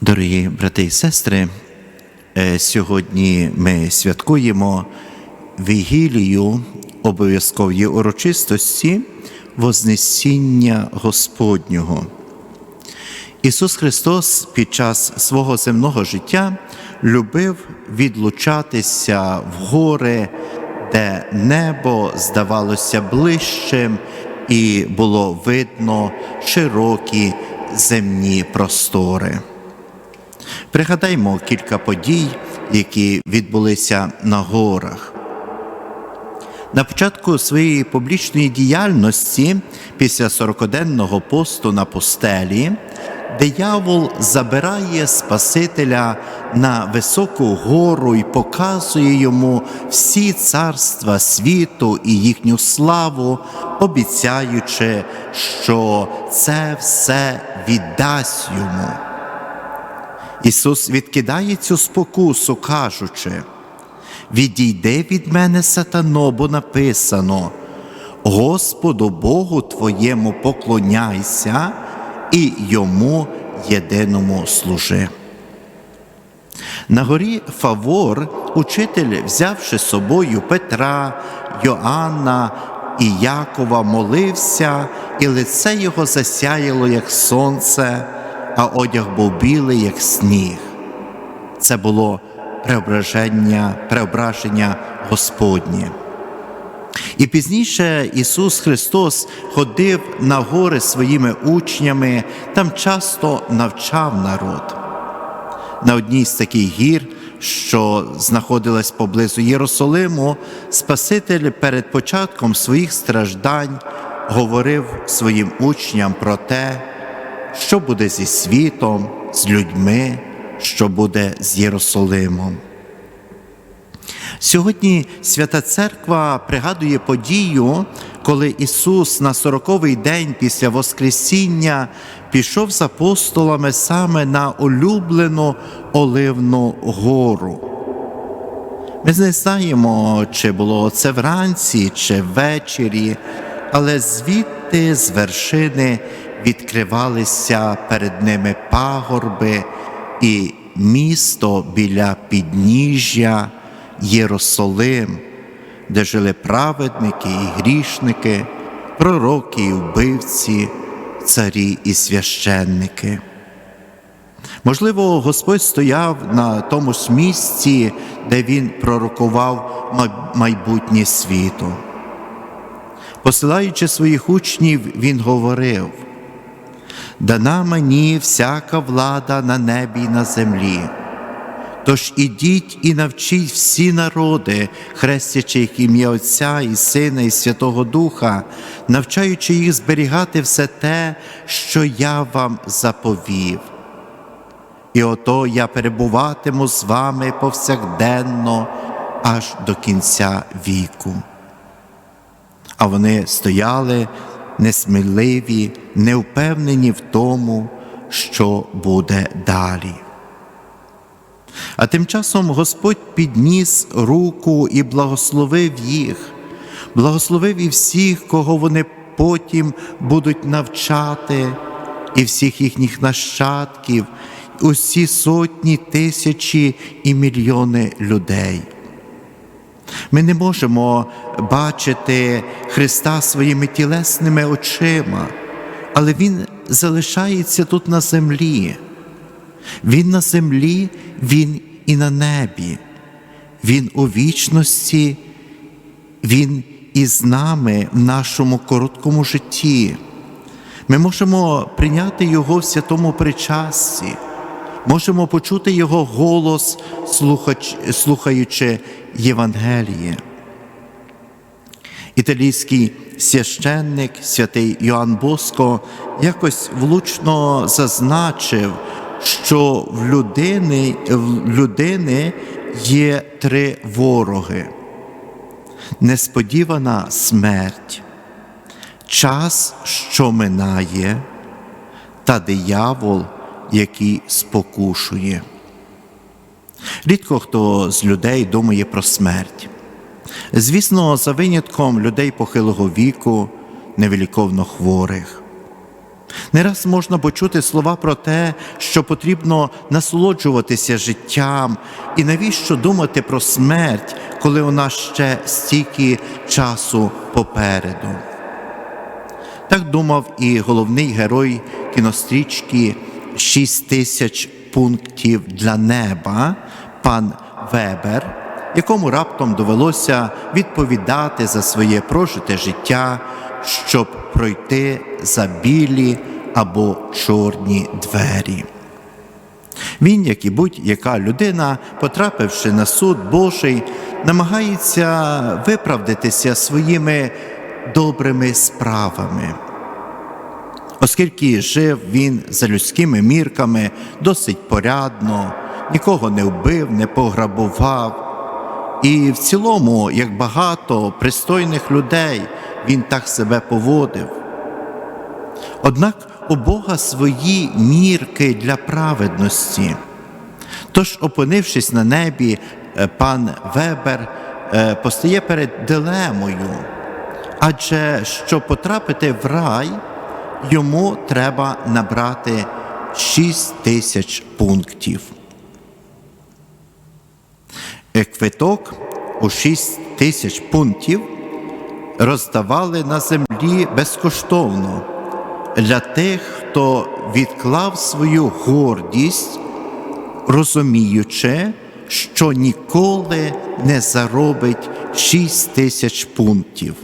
Дорогі брати і сестри, е, сьогодні ми святкуємо вігілію обов'язкової урочистості Вознесіння Господнього. Ісус Христос під час свого земного життя любив відлучатися в гори, де небо здавалося ближчим і було видно широкі земні простори. Пригадаймо кілька подій, які відбулися на горах. На початку своєї публічної діяльності після сорокоденного посту на пустелі диявол забирає Спасителя на високу гору і показує йому всі царства світу і їхню славу, обіцяючи, що це все віддасть йому. Ісус відкидає цю спокусу, кажучи, відійди від мене, сатано, бо написано, Господу Богу твоєму поклоняйся і йому єдиному служи. На горі Фавор учитель, взявши з собою Петра, Йоанна і Якова, молився, і лице його засяяло, як сонце, а одяг був білий, як сніг. Це було преображення, преображення Господнє. І пізніше Ісус Христос ходив на гори своїми учнями, там часто навчав народ. На одній з таких гір, що знаходилась поблизу Єрусалиму, Спаситель перед початком своїх страждань говорив своїм учням про те, що буде зі світом, з людьми, що буде з Єрусалимом. Сьогодні Свята Церква пригадує подію, коли Ісус на сороковий день після Воскресіння пішов з апостолами саме на улюблену Оливну гору. Ми не знаємо, чи було це вранці, чи ввечері, але звідти з вершини відкривалися перед ними пагорби і місто біля підніжжя. Єрусалим, де жили праведники і грішники, пророки і вбивці, царі і священники. Можливо, Господь стояв на тому ж місці, де Він пророкував майбутнє світу. Посилаючи своїх учнів, Він говорив: дана мені всяка влада на небі і на землі. Тож ідіть і навчіть всі народи, хрестячи їх ім'я Отця і Сина, і Святого Духа, навчаючи їх зберігати все те, що я вам заповів. І ото я перебуватиму з вами повсякденно аж до кінця віку. А вони стояли несміливі, невпевнені в тому, що буде далі. А тим часом Господь підніс руку і благословив їх, благословив і всіх, кого вони потім будуть навчати, і всіх їхніх нащадків, усі сотні, тисячі і мільйони людей. Ми не можемо бачити Христа своїми тілесними очима, але Він залишається тут на землі. Він на землі, Він і на небі, Він у вічності, Він із нами в нашому короткому житті. Ми можемо прийняти Його в святому причасті, можемо почути Його голос, слухаючи Євангеліє. Італійський священник святий Йоанн Боско якось влучно зазначив що в людини, в людини є три вороги: несподівана смерть, час, що минає, та диявол, який спокушує. Рідко хто з людей думає про смерть. Звісно, за винятком людей похилого віку, невеликовно хворих. Не раз можна почути слова про те, що потрібно насолоджуватися життям, і навіщо думати про смерть, коли у нас ще стільки часу попереду. Так думав і головний герой кінострічки «6 тисяч пунктів для неба, пан Вебер, якому раптом довелося відповідати за своє прожите життя, щоб пройти за білі або чорні двері. Він, як і будь-яка людина, потрапивши на суд Божий, намагається виправдатися своїми добрими справами. Оскільки жив він за людськими мірками досить порядно, нікого не вбив, не пограбував. І в цілому, як багато пристойних людей, він так себе поводив. Однак у Бога свої мірки для праведності. Тож, опинившись на небі, е, пан Вебер е, постає перед дилемою, адже щоб потрапити в рай, йому треба набрати 6 тисяч пунктів. Е, Квиток у 6 тисяч пунктів роздавали на землі безкоштовно для тих, хто відклав свою гордість, розуміючи, що ніколи не заробить 6 тисяч пунктів.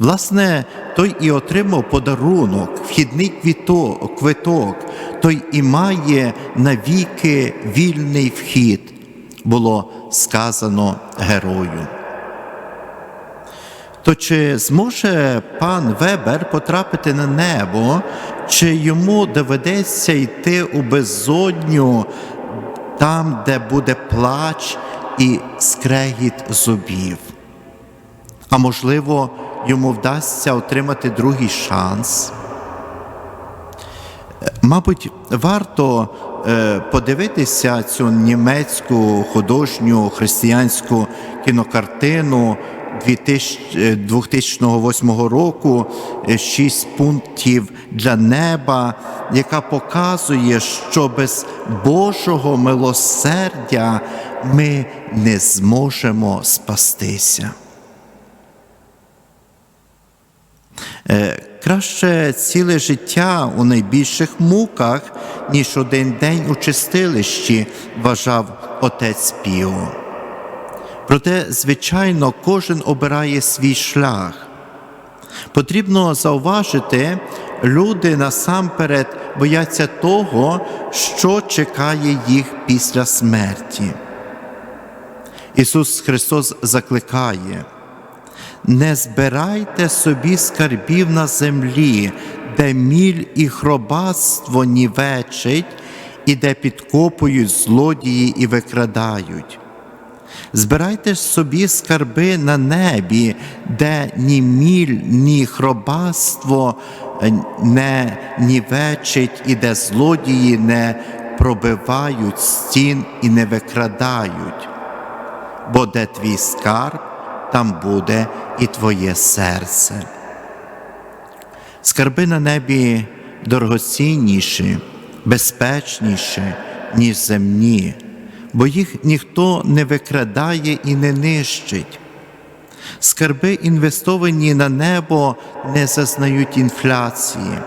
Власне, той і отримав подарунок, вхідний квіток, квиток, той і має навіки вільний вхід, було сказано герою. То чи зможе пан Вебер потрапити на небо, чи йому доведеться йти у безодню там, де буде плач і скрегіт зубів? А можливо, йому вдасться отримати другий шанс? Мабуть, варто е, подивитися цю німецьку художню християнську кінокартину 2008 року е, шість пунктів для неба, яка показує, що без Божого милосердя ми не зможемо спастися. Краще ціле життя у найбільших муках, ніж один день у чистилищі, вважав отець Піо. Проте, звичайно, кожен обирає свій шлях. Потрібно зауважити, люди насамперед бояться того, що чекає їх після смерті. Ісус Христос закликає. Не збирайте собі скарбів на землі, де міль і хробатство нівечить, і де підкопують злодії і викрадають. Збирайте собі скарби на небі, де ні міль, ні хробатство не нівечить, і де злодії не пробивають стін і не викрадають. Бо де твій скарб, там буде і твоє серце. Скарби на небі дорогоцінніші, безпечніші, ніж земні, бо їх ніхто не викрадає і не нищить. Скарби, інвестовані на небо, не зазнають інфляції.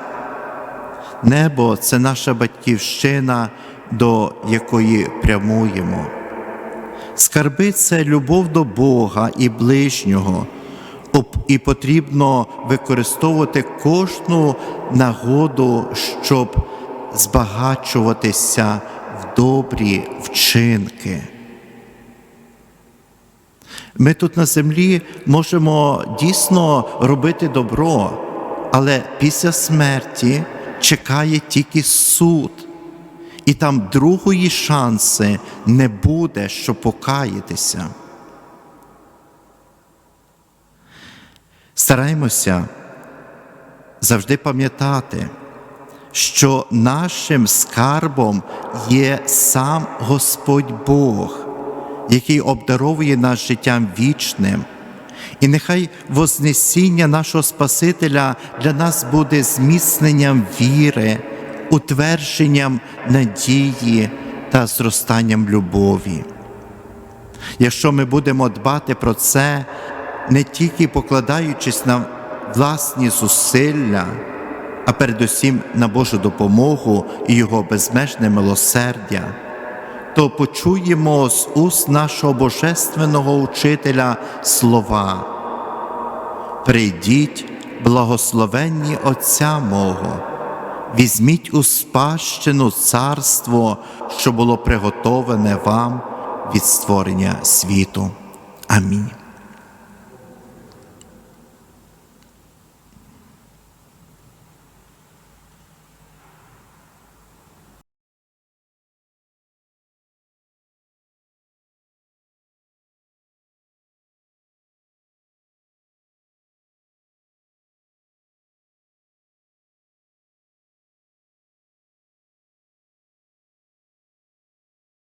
Небо це наша батьківщина, до якої прямуємо. Скарби це любов до Бога і ближнього, і потрібно використовувати кожну нагоду, щоб збагачуватися в добрі вчинки. Ми тут на землі можемо дійсно робити добро, але після смерті чекає тільки суд і там другої шанси не буде, щоб покаятися. Стараємося завжди пам'ятати, що нашим скарбом є сам Господь Бог, який обдаровує нас життям вічним, І нехай Вознесіння нашого Спасителя для нас буде зміцненням віри, утвердженням надії та зростанням любові. Якщо ми будемо дбати про це, не тільки покладаючись на власні зусилля, а передусім на Божу допомогу і Його безмежне милосердя, то почуємо з уст нашого Божественного учителя слова. Прийдіть, благословенні Отця мого, візьміть у спадщину царство, що було приготоване вам від створення світу. Амінь.